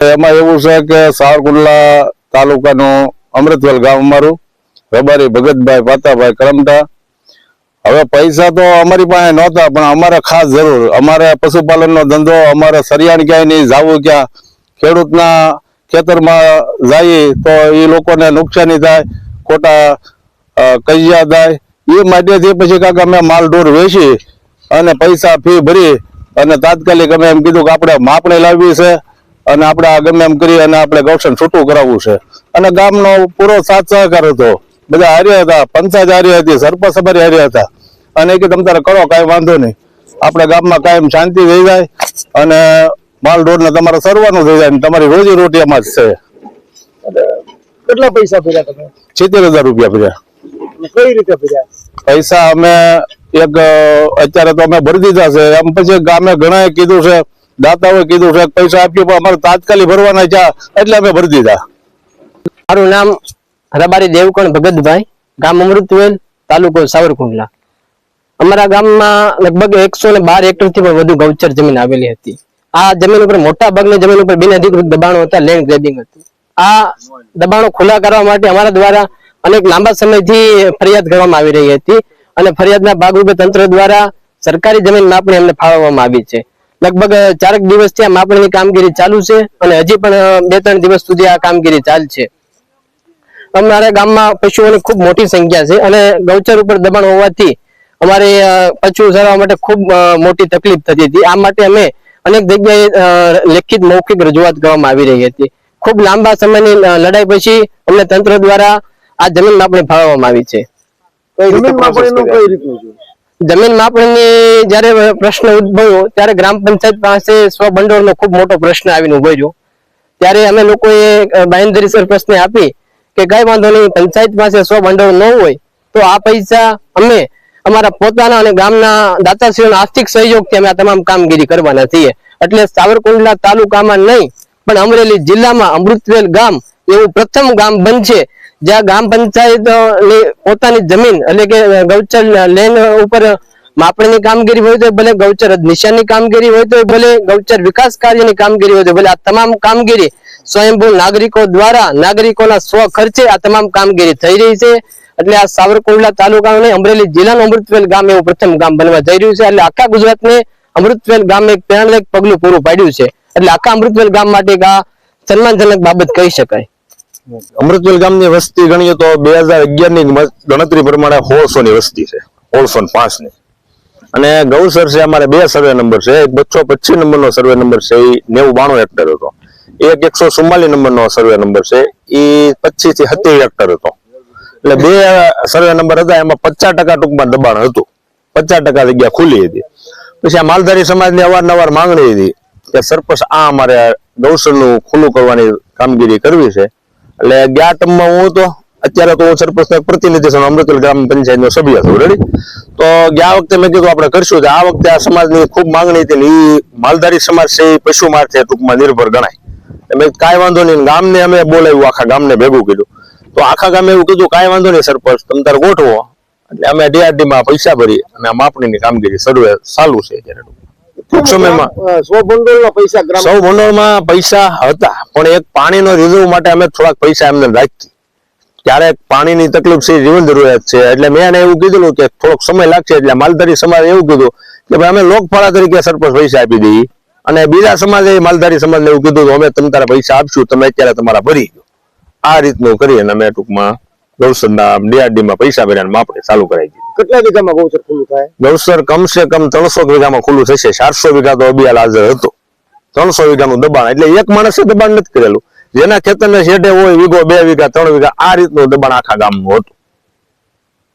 એમાં એવું છે કે સાવરકુંડલા તાલુકાનું અમૃતવેલ ગામ અમારું, રબારી, ભગતભાઈ, પાતાભાઈ, કરમટા. હવે પૈસા તો અમારી પાસે નહોતા, પણ અમારે ખાસ જરૂર. અમારે પશુપાલનનો ધંધો, અમારે સરિયાણ ક્યાંય નહીં, જાવું ક્યાં. ખેડૂતના ખેતરમાં જઈએ તો એ લોકોને નુકસાની થાય, ખોટા કૈયા થાય. એ માટેથી પછી કાંક અમે માલ ઢોર વેચી અને પૈસા ફી ભરી અને તાત્કાલિક અમે એમ કીધું કે આપણે માપણી લાવવી છે. અને આપણે આ ગમે એમ કરી અને આપણે ગૌશન છૂટું કરાવવું છે. અને ગામનો પૂરો સાથ સહકાર હતો. બધા હાર્યા હતા પંચાયત હારી હતી સરપંચ સભારી હાર્યા હતા. અને એ કે તમે તારે કરો કાંઈ વાંધો નહીં. આપણે ગામમાં કાયમ શાંતિ થઈ જાય અને માલ રોડને તમારે સરવાનું થઈ જાય તમારી રોજી રોટી એમાં જ છે. કેટલા પૈસા ફેર્યા તમે? સિત્તેર હજાર રૂપિયા ભર્યા. કઈ રીતે ફેર્યા પૈસા અમે એક અત્યારે તો અમે ભરી દીધા છે. એમ પછી ગામે ઘણા કીધું છે દાતાઓએ કીધું છે પૈસા આપ્યું પણ અમારે તાત્કાલિક ભરવાના છે. એટલે અમે ભરી દીધા. મારું નામ રબારી દેવકણ ભગતભાઈ. ગામ અમૃતવેલ, તાલુકો સાવરકુંડલા. અમારા ગામમાં લગભગ એકસો ને બાર હેક્ટરથી પણ વધુ ગૌચર જમીન આવેલી હતી. આ જમીન ઉપર મોટા ભાગની જમીન ઉપર બિન અધિકૃત દબાણો હતા લેન્ડ ગ્રેબિંગ હતું. આ દબાણો ખુલ્લા કરવા માટે અમારા દ્વારા અનેક લાંબા સમયથી ફરિયાદ કરવામાં આવી રહી હતી અને ફરિયાદના ભાગરૂપે તંત્ર દ્વારા સરકારી જમીન માપણી અમને ફાળવવામાં આવી છે. લગભગ ચારક દિવસથી આ માપણીની કામગીરી ચાલુ છે અને હજી પણ બે ત્રણ દિવસ સુધી આ કામગીરી ચાલશે. અમારા ગામમાં પશુઓની ખૂબ મોટી સંખ્યા છે અને ગૌચર ઉપર દબાણ હોવાથી અમારે અ, પશુ ચરાવવા માટે ખૂબ મોટી તકલીફ થતી હતી. આ માટે અમે અનેક જગ્યાએ લેખિત મૌખિક રજૂઆત કરવામાં આવી રહી હતી. ખૂબ લાંબા સમયની લડાઈ પછી અમને તંત્ર દ્વારા આ જમીન માપણી ફાળવવામાં આવી છે. જમીન માપણીનું કઈ રીતનું છે? જમીન માપણીની જયારે પ્રશ્ન ઉદ્ભવ્યો ત્યારે ગ્રામ પંચાયત પાસે સ્વભંડોળનો ખૂબ મોટો પ્રશ્ન આવીને ઉભર્યો ત્યારે અમે લોકોએ અ, બાંહેધરી સરપંચને આપી કે કઈ વાંધો નહીં પંચાયત પાસે સ્વભંડોળ ન હોય તો આ પૈસા અમે અમારા પોતાના અને ગામના દાતાશ્રીઓના આર્થિક સહયોગથી અમે આ તમામ કામગીરી કરવાના છીએ. એટલે સાવરકુંડલા તાલુકામાં નહીં પણ અમરેલી જિલ્લામાં અમૃતવેલ ગામ એવું પ્રથમ ગામ બનશે જ્યાં ગ્રામ પંચાયત પોતાની જમીન એટલે કે ગૌચર લેન ઉપર માપણીની કામગીરી હોય તો ભલે ગૌચર નિશાનની કામગીરી હોય તો ભલે ગૌચર વિકાસ કાર્યની કામગીરી હોય તો ભલે આ તમામ કામગીરી સ્વયંભૂ નાગરિકો દ્વારા નાગરિકોના સ્વ ખર્ચે આ તમામ કામગીરી થઈ રહી છે. એટલે આ સાવરકુંડલા તાલુકાનું અમરેલી જિલ્લાનું અમૃતવેલ ગામ એવું પ્રથમ ગામ બનવા જઈ રહ્યું છે. એટલે આખા ગુજરાતને અમૃતવેલ ગામે એક પ્રેરણાદાયક પગલું પૂરું પાડ્યું છે. એટલે આખા અમૃતવેલ ગામ માટે એક સન્માનજનક બાબત કહી શકાય. અમૃતવેલ ગામની વસ્તી ગણીએ તો બે હજાર અગિયારની ગણતરી પ્રમાણે સોળસો ની વસ્તી છે સોળસો ને પાંચની અને ગૌસર છે, અમારે બે સર્વે નંબર છે, એક બસો પચીસ નંબર નો સર્વે નંબર છે એ નેવું બાણું હેક્ટર હતો. એક એકસો ચુમ્માલીસ નંબર નો સર્વે નંબર છે એ પચીસથી સત્યાવીસ હેક્ટર હતો. એટલે બે સર્વે નંબર હતા, એમાં પચાસ ટકા ટૂંકમાં દબાણ હતું. પચાસ ટકા જગ્યા ખુલ્લી હતી. પછી આ માલધારી સમાજની અવારનવાર માંગણી હતી કે સરપંચ આ અમારે ગૌસરનું ખુલ્લું કરવાની કામગીરી કરવી છે. એટલે ગયા ટર્મમાં હું તો અત્યારે તો હું સરપંચ પ્રતિનિધિ છું અમૃતલ ગ્રામ પંચાયતનો સભ્ય છું રેડી તો ગયા વખતે મેં કીધું આપણે કરશું, આ વખતે આ સમાજની ખૂબ માંગણી હતી ને એ માલધારી સમાજ છે એ પશુ મારથી ટૂંકમાં નિર્ભર ગણાય. મેં કાંઈ વાંધો નહીં, ગામને અમે બોલાવ્યું, આખા ગામને ભેગું કીધું. તો આખા ગામે એવું કીધું, કાંઈ વાંધો નહીં સરપંચ, તમે તારે ગોઠવો. એટલે અમે ડીઆરડીમાં પૈસા ભરી અને માપણીની કામગીરી સર્વે ચાલુ છે અત્યારે સૌ ભંડોળમાં પૈસા હતા પણ એક પાણીનો રિઝર્વ માટે અમે થોડાક પૈસા એમને રાખી ક્યારેક પાણીની તકલીફ છે જીવન જરૂરિયાત છે. એટલે મેં એને એવું કીધું કે થોડોક સમય લાગશે એટલે માલધારી સમાજે એવું કીધું કે ભાઈ અમે લોકફાળા તરીકે સરપંચ પૈસા આપી દઈએ. અને બીજા સમાજે માલધારી સમાજને એવું કીધું અમે તમે તારા પૈસા આપશું તમે અત્યારે તમારા ભરી દો. આ રીતનું કરી અને અમે ટૂંકમાં ગૌસરના ડીઆરડી માં પૈસા ભર્યા માપણી ચાલુ કરાવી દીધી. કેટલા વીઘામાં ગૌચર ખુલ્લું થાય? ગૌસર કમસે કમ ત્રણસો વીઘામાં ખુલ્લું થશે. ચારસો વીઘા તો અબિયાલ હાજર હતો. ત્રણસો વીઘાનું દબાણ, એટલે એક માણસે દબાણ નથી કરેલું. જેના ખેતરને શેઢે હોય, વીઘો બે વીઘા, ત્રણ વીઘા, આ રીતનું દબાણ આખા ગામનું હતું.